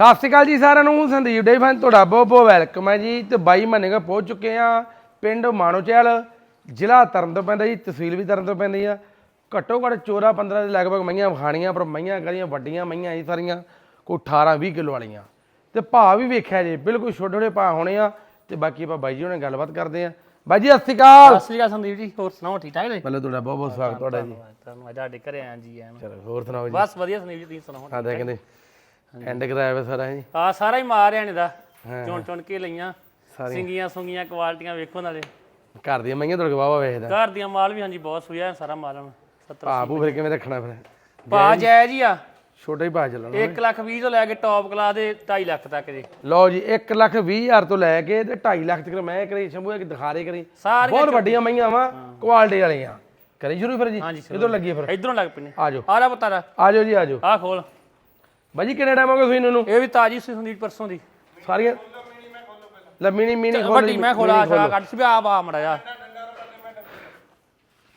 ਸਤਿ ਸ਼੍ਰੀ ਅਕਾਲ ਜੀ ਸਾਰਿਆਂ ਨੂੰ ਸੰਦੀਪ ਡੇ ਫਨ ਤੁਹਾਡਾ ਬਹੁਤ ਬਹੁਤ ਵੈਲਕਮ ਹੈ ਜੀ। ਤੇ ਬਾਈ ਮੰਨੇਗਾ ਪਹੁੰਚ ਚੁੱਕੇ ਆ ਪਿੰਡ ਮਾਣੋਚੈਲ ਜ਼ਿਲ੍ਹਾ ਤਰਨ ਤੋਂ ਪੈਂਦਾ ਜੀ ਤਹਿਸੀਲ ਵੀ ਤਰਨ ਤੋਂ ਪੈਂਦੀ ਆ। ਘੱਟੋ ਘੱਟ ਚੋਰਾ 15 ਦੇ ਲਗਭਗ ਮਈਆਂ ਵਿਖਾਣੀਆਂ ਪਰ ਮਈਆਂ ਕਰੀਆਂ ਵੱਡੀਆਂ ਮਈਆਂ ਜੀ ਸਾਰੀਆਂ ਕੋਈ 18 20 ਕਿਲੋ ਵਾਲੀਆਂ। ਤੇ ਭਾਅ ਵੀ ਵੇਖਿਆ ਜੀ ਬਿਲਕੁਲ ਛੋਟੇ ਛੋਟੇ ਭਾਅ ਹੋਣੇ ਆ ਤੇ ਬਾਕੀ ਆਪਾਂ ਬਾਈ ਜੀ ਹੁਣੇ ਗੱਲਬਾਤ ਕਰਦੇ ਆ ਬਾਈ ਜੀ ਸਤਿ ਸ਼੍ਰੀ ਅਕਾਲ। ਸਤਿ ਸ੍ਰੀ ਅਕਾਲ ਸੰਦੀਪ ਜੀ ਹੋਰ ਸੁਣਾਓ ਠੀਕ ਠਾਕ ਜੀ? ਪਹਿਲਾਂ ਤੁਹਾਡਾ ਬਹੁਤ ਬਹੁਤ ਸਵਾਗਤ ਤੁਹਾਡਾ ਜੀ। ਤੁਹਾਨੂੰ ਅੱਜ ਸਾਡੇ ਘਰੇ ਆਇਆ ਜੀ ਐਨ ਚਲੋ ਹੋਰ ਸੁਣਾਓ ਜੀ। ਬਸ ਵਧੀਆ ਸੰਦੀਪ ਜੀ ਤੁਸੀਂ ਸੁਣਾਓ ਦੇ ਕਹਿੰਦੇ ਐਂਡ ਕਰਾਇਆ ਵਾ ਸਾਰਾ ਜੀ। ਆ ਸਾਰਾ ਹੀ ਮਾਰ ਆਣੇ ਦਾ ਚੁਣ ਚੁਣ ਕੇ ਲਈਆਂ। ਸਿੰਗੀਆਂ ਸੁੰਗੀਆਂ ਕੁਆਲਟੀਆਂ ਵੇਖੋ ਨਾਲੇ। ਘਰ ਦੀਆਂ ਮਈਆਂ ਤੁਹਾਡੇ ਵਾਵਾ ਵੇਖਦਾ। ਘਰ ਦੀਆਂ ਮਾਲ ਵੀ ਹਾਂਜੀ ਬਹੁਤ ਸੁਇਆ ਹੈ ਸਾਰਾ ਮਾਲ ਹੁਣ 70 ਭਾਅ ਭੂ ਫਿਰ ਕਿਵੇਂ ਰੱਖਣਾ ਫਿਰ? ਪਾ ਜੈ ਜੀ। ਆ। ਛੋਟਾ ਹੀ ਭਾਅ ਚੱਲਣਾ 1 ਲੱਖ 20 ਤੋਂ ਲੈ ਕੇ ਟੌਪ ਕਲਾਸ ਦੇ 2.5 ਲੱਖ ਤੱਕ ਜੀ ਲਓ ਜੀ 1 ਲੱਖ 20 ਹਜ਼ਾਰ ਤੋਂ ਲੈ ਕੇ ਤੇ 2.5 ਲੱਖ ਤੱਕ ਮੈਂ ਕਰੀ ਸ਼ੰਭੂ ਇੱਕ ਦਿਖਾਰੇ ਕਰੀ। ਬਹੁਤ ਵੱਡੀਆਂ ਮਈਆਂ ਵਾ ਕੁਆਲਿਟੀ ਵਾਲੀਆਂ। ਕਰੀ ਸ਼ੁਰੂ ਫਿਰ ਜੀ। ਕਿਦੋਂ ਲੱਗੀ ਫਿਰ। ਇਧਰੋਂ ਲੱਗ ਪੈਨੇ ਆ ਜਾਓ। ਆ ਜਾ ਪਤਾ ਆ ਜਾਓ ਜੀ ਆ ਜਾਓ। ਆ ਖੋਲ। ਬਾਜੀ ਕਿੰਨੇ ਟਾਈਮ ਹੋ ਗਿਆ ਤੁਸੀਂ ਨੂੰ? ਇਹ ਵੀ ਤਾਜੀ ਸੀ ਸੰਦੀਪ ਪਰਸੋਂ ਦੀ। ਸਾਰੀਆਂ? ਲੈ ਮਿਨੀ ਮਿਨੀ ਖੋਲ ਵੱਡੀ ਮੈਂ ਖੋਲਾ ਆ ਕੱਢ ਸੀ ਆ ਬਾ ਮੜਾ ਜਾ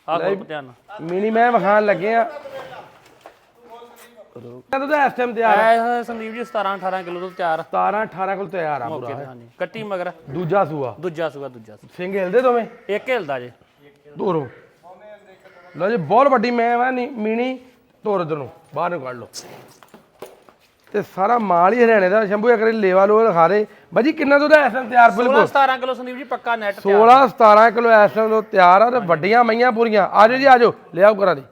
ਆ ਖੋਲ ਧਿਆਨ ਮਿਨੀ ਮੈਂ ਵਿਖਾਣ ਲੱਗੇ ਆ। ਕਦੋਂ ਦਾ ਇਸ ਟਾਈਮ ਤਿਆਰ ਆ? ਐ ਸੰਦੀਪ ਜੀ 17 18 ਕਿਲੋ ਤੋਂ ਤਿਆਰ। 17 18 ਕੋਲ ਤਿਆਰ ਆ ਪੂਰਾ। ਹਾਂਜੀ। ਕੱਟੀ ਮਗਰ। ਦੂਜਾ ਸੂਆ। ਦੂਜਾ ਸੂਆ ਦੂਜਾ ਸੂਆ। ਸਿੰਘ ਹਿਲਦੇ ਦੋਵੇਂ? ਇੱਕ ਹਿਲਦਾ ਜੇ। ਤੋਰੋ ਲਓ ਜੀ ਬਹੁਤ ਵੱਡੀ ਮੈਂ ਵਾ ਨੀ ਮੀਣੀ ਤੋਰ ਨੂੰ। ਬਾਹਰ ਨੂੰ ਕੱਢ ਲਓ। ਤੇ ਸਾਰਾ ਮਾਲ ਹੀ ਹਰਿਆਣੇ ਦਾ। ਸ਼ੰਭੂ ਇੱਕ ਵਾਰੀ ਲੇਵਾ ਲੋ ਦਿਖਾ ਦੇ। ਬਾਜੀ ਕਿੰਨਾ ਦੁੱਧ ਐਸ ਟਾਈਮ ਤਿਆਰ 16 ਬਿਲਕੁਲ 17 ਕਿਲੋ ਸੰਦੀਪ ਜੀ ਪੱਕਾ ਨੈਟ 16 17 ਕਿਲੋ ਐਸ ਟਾਈਮ ਤੋਂ ਤਿਆਰ ਆ ਤੇ ਵੱਡੀਆਂ ਮਈਆਂ ਪੂਰੀਆਂ। ਆਜੋ ਜੀ ਆਜੋ। ਲਿਆਓ ਕਰਾਂ ਦੀ।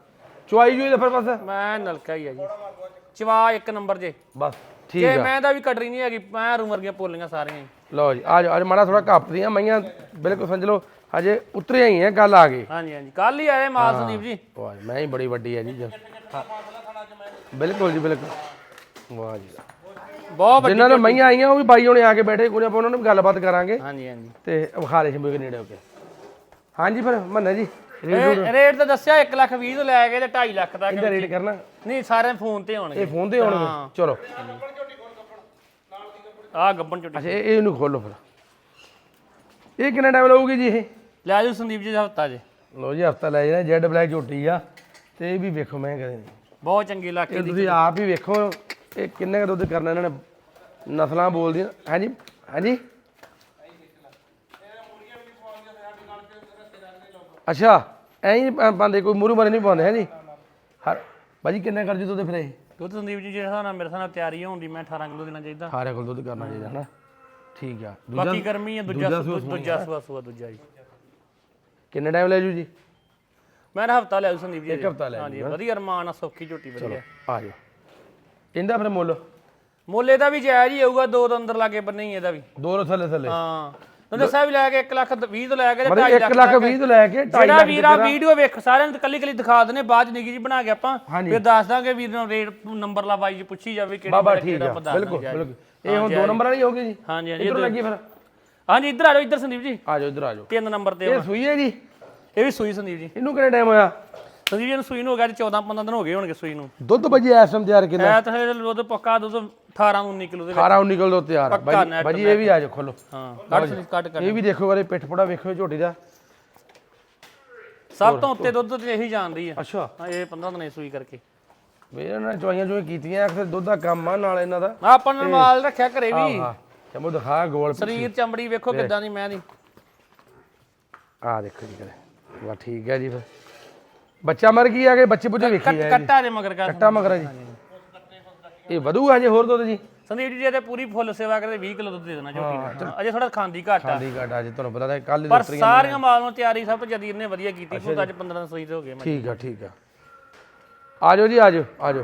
ਚੁਆਈ ਜੂਈ ਦਾ ਫਿਰ ਬਸ। ਮੈਂ ਨਲਕਾ ਹੀ ਆ ਜੀ। ਚਵਾ ਇੱਕ ਨੰਬਰ ਜੇ। ਬਸ ਠੀਕ ਤੇ ਆ। ਮੈਂ ਦਾ ਵੀ ਕਟਰੀ ਨਹੀਂ ਹੈਗੀ ਮੈਂ ਰੂਮਰ ਦੀਆਂ ਪੋਲੀਆਂ ਸਾਰੀਆਂ। ਲਓ ਜੀ ਆਜੋ ਅੱਜ ਮਾੜਾ ਥੋੜਾ ਘੱਪ ਦੀਆਂ ਮਈਆਂ। ਬਿਲਕੁਲ ਸਮਝ ਲਓ ਹਜੇ ਉਤਰੀਆਂ ਹੀ ਹੈ ਗੱਲ ਆ ਗਈ। ਹਾਂਜੀ ਹਾਂਜੀ। ਕੱਲ ਹੀ ਆਏ ਮਾਲ ਸੰਦੀਪ ਜੀ। ਵਾਹ ਜੀ, ਮੈਂ ਹੀ ਬੜੀ ਵੱਡੀ ਹੈ ਜੀ ਜੀ। ਬਿਲਕੁਲ ਜੀ ਬਿਲਕੁਲ। ਵਾਹ ਜੀ ਬਹੁਤ ਵੱਡੀ ਜਿਨ੍ਹਾਂ ਨੇ ਮਈਆਂ ਆਈਆਂ ਉਹ ਵੀ ਬਾਈ ਹੁਣੇ ਆ ਕੇ ਬੈਠੇ ਕੋਈ ਆਪਾਂ ਉਹਨਾਂ ਨਾਲ ਵੀ ਗੱਲਬਾਤ ਕਰਾਂਗੇ। ਹਾਂਜੀ ਹਾਂਜੀ। ਤੇ ਵਿਖਾਲੇ ਸ਼ੰਭੂ ਦੇ ਨੇੜੇ ਹੋ ਕੇ। ਹਾਂਜੀ ਫਿਰ ਮੰਨਾ ਜੀ ਰੇਟ ਤਾਂ ਦੱਸਿਆ 1 ਲੱਖ 20 ਤੋਂ ਲੈ ਕੇ ਤੇ 2.5 ਲੱਖ ਤੱਕ ਇਹਦਾ ਰੇਟ ਕਰਨਾ। ਨਹੀਂ ਸਾਰੇ ਫੋਨ ਤੇ ਹੋਣਗੇ ਇਹ ਫੋਨ ਤੇ ਆਉਣਗੇ? ਚਲੋ। ਆ ਗੱਬਣ ਝੋਟੀ ਅੱਛਾ ਇਹ ਇਹ ਇਹਨੂੰ ਖੋਲੋ ਫਿਰ। ਇਹ ਕਿੰਨਾ ਟਾਈਮ ਲਊਗੀ ਜੀ ਇਹ? ਲੈ ਜਾਓ ਸੰਦੀਪ ਜੀ ਹਫਤਾ ਜੇ। ਲਓ ਜੀ ਹਫਤਾ ਲੈ ਜਾਣਾ ਜੈਡ ਬਲੈਕ ਝੋਟੀ ਆ। ਤੇ ਇਹ ਵੀ ਵੇਖੋ ਮੈਂ ਕਦੇ ਨਹੀਂ। ਬਹੁਤ ਚੰਗੇ ਇਹ ਤੁਸੀਂ ਆਪ ਹੀ ਵੇਖੋ ਇਹ ਕਿੰਨੇ ਕੁ ਦੁੱਧ ਕਰਨਾ ਇਹਨਾਂ ਨੇ? ਨਸਲਾਂ ਬੋਲਦੀਆਂ। ਹਾਂਜੀ ਹਾਂਜੀ। ਅੱਛਾ ਐਂ ਹੀ ਪਾਉਂਦੇ ਕੋਈ ਮੂਰੂ ਮਰੇ ਨਹੀਂ ਪਾਉਂਦੇ ਹੈ ਜੀ ਹਰ ਬਾਜੀ ਕਿੰਨੇ ਕਰ ਜੀ ਦੁੱਧ ਫਿਰ ਇਹ? ਦੁੱਧ ਸੰਦੀਪ ਜੀ ਜਿਹੜਾ ਹਿਸਾਬ ਨਾਲ ਮੇਰੇ ਨਾਲ ਤਿਆਰੀ ਹੋਣ ਦੀ ਮੈਂ 18 ਕਿਲੋ ਦੇਣਾ ਚਾਹੀਦਾ। ਸਾਰੇ ਕੋਲ ਦੁੱਧ ਕਰਨਾ ਚਾਹੀਦਾ ਹਨਾ? ਠੀਕ ਆ। ਦੂਜਾ ਬਾਕੀ ਗਰਮੀ ਹੈ ਦੂਜਾ ਦੂਜਾ ਸੂਆ ਸੂਆ ਦੂਜਾ ਜੀ। ਕਿੰਨੇ ਟਾਈਮ ਲੈ ਜੂ ਜੀ? ਮੈਂ ਹਫਤਾ ਲਿਆ ਸੰਦੀਪ ਜੀ ਇੱਕ ਹਫਤਾ ਲੈ ਹਾਂਜੀ ਵਧੀਆ ਰਮਾਨ ਆ ਸੌਖੀ ਝੋਟੀ ਵਧੀਆ। ਆ ਜਾਓ। ਇਹਦਾ ਫਿਰ ਮੁੱਲ? ਮੁੱਲ ਇਹਦਾ ਵੀ ਜਾਇਜ਼ ਹੀ ਹੋਊਗਾ ਦੋ ਤੋਂ ਅੰਦਰ ਲਾਗੇ ਬੰਨੇ ਹੀ ਇਹਦਾ ਵੀ। ਦੋ ਰੋ ਥੱਲੇ ਥੱਲੇ। ਹਾਂ। ਤੁਹਾਨੂੰ ਦੱਸਿਆ ਵੀ ਲੈ ਕੇ 1 ਲੱਖ 20 ਤੋਂ ਲੈ ਕੇ ਤੇ ਮਤਲਬ 2.5 1 ਲੱਖ 20 ਤੋਂ ਲੈ ਕੇ 2.5 ਜਿਹੜਾ ਲੱਖ ਵੀਰਾ ਵੀਡੀਓ ਵੇਖ ਸਾਰਿਆਂ ਨੂੰ ਕੱਲੀ ਕੱਲੀ ਦਿਖਾ ਦਨੇ ਬਾਅਦ ਨਿੱਕੀ ਜੀ ਬਣਾ ਕੇ ਆਪਾਂ। ਫਿਰ ਦੱਸ ਦਾਂਗੇ ਵੀਰ ਨੂੰ ਰੇਟ ਨੰਬਰ ਲਾ ਬਾਈ ਜੀ ਪੁੱਛੀ ਜਾਵੇ ਕਿਹੜੇ ਬਾਬਾ ਠੀਕ ਆ। ਬਿਲਕੁਲ ਬਿਲਕੁਲ। ਇਹ ਹੁਣ ਦੋ ਨੰਬਰ ਵਾਲੀ ਹੋਗੀ ਜੀ। ਹਾਂਜੀ ਹਾਂਜੀ। ਇਧਰੋਂ ਲੱਗੀ ਫਿਰ। ਹਾਂਜੀ ਇੱਧਰ ਆ ਜਾਓ ਇੱਧਰ ਸੰਦੀਪ ਜੀ। ਆ ਜਾਓ ਇਧਰ ਆ ਜਾਓ। ਤਿੰਨ ਨੰਬਰ ਤੇ ਇਹ ਸੂਈ ਹੈ ਜੀ? ਇਹ ਵੀ ਸੂਈ ਸੰਦੀਪ ਜੀ। ਇਹਨੂੰ ਕਿੰਨਾ ਟਾਈਮ ਹੋਇਆ? ਸੰਦੀਪ ਜੀ ਨੂੰ ਸੂਈ ਨੂੰ ਹੋ ਗਿਆ ਜੀ 14 15 ਦਿਨ ਹੋ ਗਏ ਹੋਣਗੇ ਸੂਈ ਨੂੰ। ਦੁੱਧ ਵਜੇ ਐਸ ਟਾਈਮ ਤਿਆਰ ਕਿੰਨਾ ਐ ਤਾਂ ਇਹ ਦੁੱਧ ਪੱਕਾ ਦੁੱਧ 18 19 ਕਿਲੋ ਦੇ ਵਿੱਚ। 18 19 ਕਿਲੋ ਤਿਆਰ net ਬਾਜੀ ਇਹ ਵੀ ਆ ਜਾਓ ਖੋਲੋ। ਹਾਂ ਸੰਦੀਪ ਕੱਢ ਕੱਢ ਇਹ ਵੀ ਦੇਖੋ ਵਾਲੇ ਪਿੱਠ ਪੜਾ ਵੇਖੋ ਝੋਟੀ ਦਾ। ਸਭ ਤੋਂ ਉੱਤੇ ਦੁੱਧ ਤੇ ਇਹੀ ਜਾਂਦੀ ਆ। ਅੱਛਾ। ਇਹ 15 ਦਿਨ ਸੂਈ ਕਰਕੇ। ਵੀ ਇਹਨਾਂ ਨੇ ਚਵਾਈਆਂ ਜੋ ਕੀਤੀਆਂ ਅਕਸਰ ਦੁੱਧ ਦਾ ਕੰਮ ਆ ਨਾਲ ਇਹਨਾਂ ਦਾ। ਆਪਾਂ ਨੇ ਮਾਲ ਰੱਖਿਆ ਘਰੇ ਵੀ। ਹਾਂ ਚਮੋ ਦਿਖਾ ਗੋਲ ਸਰੀਰ ਚਮੜੀ ਵੇਖੋ ਕਿੱਦਾਂ ਦੀ ਮੈਂ ਦੀ। ਆ ਦੇਖੋ ਜੀ ਕਰੇ। ਵਾ ਠੀਕ ਹੈ ਜੀ ਫਿਰ। ਬੱਚਾ ਮਰ ਗਈ ਆ ਕੇ ਬੱਚੇ ਬੁੱਝੇ ਵੇਖੀ ਆ ਕੱਟਾ ਦੇ ਮਗਰ ਕਰ ਕੱਟਾ ਮਗਰਾ ਜੀ। ਇਹ ਵਧੂ ਆ ਜੇ ਹੋਰ ਦੁੱਧ ਜੀ? ਸੰਦੀਪ ਜੀ ਇਹਦੇ ਪੂਰੀ ਫੁੱਲ ਸੇਵਾ ਕਰਦੇ 20 ਕਿਲੋ ਦੁੱਧ ਦੇ ਦੇਣਾ ਝੋਟੀ ਨੂੰ। ਅਜੇ ਥੋੜਾ ਖਾਂਦੀ ਘੱਟ ਆ। ਖਾਂਦੀ ਘਾਟਾ ਅੱਜ ਤੁਹਾਨੂੰ ਪਤਾ ਤਾਂ ਕੱਲ ਪਰ ਸਾਰੀਆਂ ਮਾਲ ਨੂੰ ਤਿਆਰੀ ਸਭ ਤੋਂ ਜਦੀ ਇਹਨੇ ਵਧੀਆ ਕੀਤੀ। ਪੁੱਤ ਅੱਜ 15 ਦਿਨ ਸੂਈ ਤੇ ਹੋ ਗਏ ਠੀਕ ਆ ਠੀਕ ਆ। ਆ ਜਾਓ ਜੀ ਆ ਜਾਓ ਆ ਜਾਓ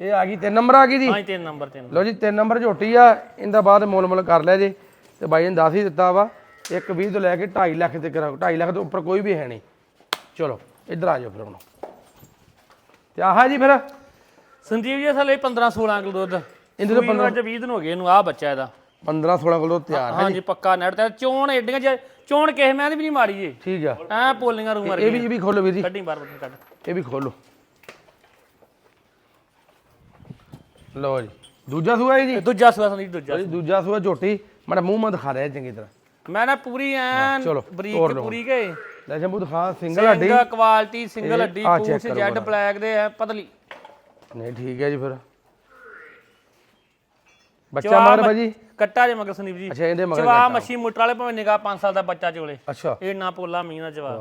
ਇਹ ਆ ਗਈ ਤਿੰਨ ਨੰਬਰ ਆ ਗਈ ਜੀ? ਹਾਂ ਤਿੰਨ ਨੰਬਰ ਤਿੰਨ ਲਓ ਜੀ ਤਿੰਨ ਨੰਬਰ ਝੋਟੀ ਆ। ਇਹਦਾ ਬਾਅਦ ਮੁੱਲ ਮੁੱਲ ਕਰ ਲਿਆ ਜੀ। ਤੇ ਬਾਈ ਨੇ ਦੱਸ ਹੀ ਦਿੱਤਾ ਵਾ ਇੱਕ 20 ਤੋਂ ਲੈ ਕੇ 2.5 ਲੱਖ ਤੱਕ 2.5 ਲੱਖ ਤੋਂ ਉੱਪਰ ਕੋਈ ਵੀ ਹੈ ਨਹੀਂ। ਚਲੋ। ਇੱਧਰ ਆ ਜਾਓ ਫਿਰ ਹੁਣ। ਤੇ ਆਹ ਜੀ ਫਿਰ। ਸੰਦੀਪ ਜੀ ਇਹ 15 16 ਕਿਲੋ ਦੁੱਧ। ਇਹਦੇ ਤੋਂ 20 ਦਿਨ ਹੋ ਗਏ ਇਹਨੂੰ ਆ ਬੱਚਾ ਇਹਦਾ। 15 16 ਕਿਲੋ ਤਿਆਰ ਹਾਂਜੀ ਪੱਕਾ ਨੈਟ ਤੇ। ਚੋਣ ਏਡੀਆਂ ਚ ਚੋਣ ਕਿਸੇ ਮੈਂ ਵੀ ਨਹੀਂ ਮਾੜੀ ਜੀ। ਠੀਕ ਆ। ਐ ਪੋਲੀਆਂ ਰੂਮ ਇਹ ਵੀ ਇਹ ਵੀ ਖੋਲੋ ਵੀਰ ਜੀ। ਕੱਢੀ ਬਾਰ ਬਾਰ ਕੱਢ। ਇਹ ਵੀ ਖੋਲੋ। ਲਓ ਜੀ। ਦੂਜਾ ਸੂਆ ਹੈ ਜੀ। ਦੂਜਾ ਸੂਆ ਸੰਦੀਪ ਦੂਜਾ ਜੀ ਦੂਜਾ ਸੂਆ ਝੋਟੀ। ਮਾੜਾ ਮੂੰਹ ਮਾ ਦਿਖਾ ਰਿਹਾ ਚੰਗੀ ਤਰ੍ਹਾਂ। ਮੈਂ ਨਾ ਪੂਰੀ ਐਨ ਬਰੀਕ। ਪੂਰੀ ਗਏ। ਲੈ ਦਿਖਾ ਸਿੰਗਲ ਹੱਡੀ। ਸਿੰਗਲ ਕੁਆਲਿਟੀ ਸਿੰਗਲ ਹੱਡੀ ਪੂਛ ਜੈਡ ਬਲੈਕ ਦੇ ਐ ਪਤਲੀ। ਨਹੀਂ ਠੀਕ ਹੈ ਜੀ ਫਿਰ। ਬੱਚਾ ਮਗਰ ਭਾਜੀ। ਕੱਟਾ ਜੇ ਮਗਰ ਸੰਦੀਪ ਜੀ। ਅੱਛਾ ਇਹਦੇ ਮਗਰ ਚਵਾ ਮੱਛੀ ਮੁੱਟਰ ਵਾਲੇ ਭਾਵੇਂ ਨਿਗਾਹ 5 ਸਾਲ ਦਾ ਬੱਚਾ ਚੋਲੇ ਅੱਛਾ। ਇਹ ਨਾ ਪੋਲਾ ਮੀਂਹ ਦਾ ਚਵਾ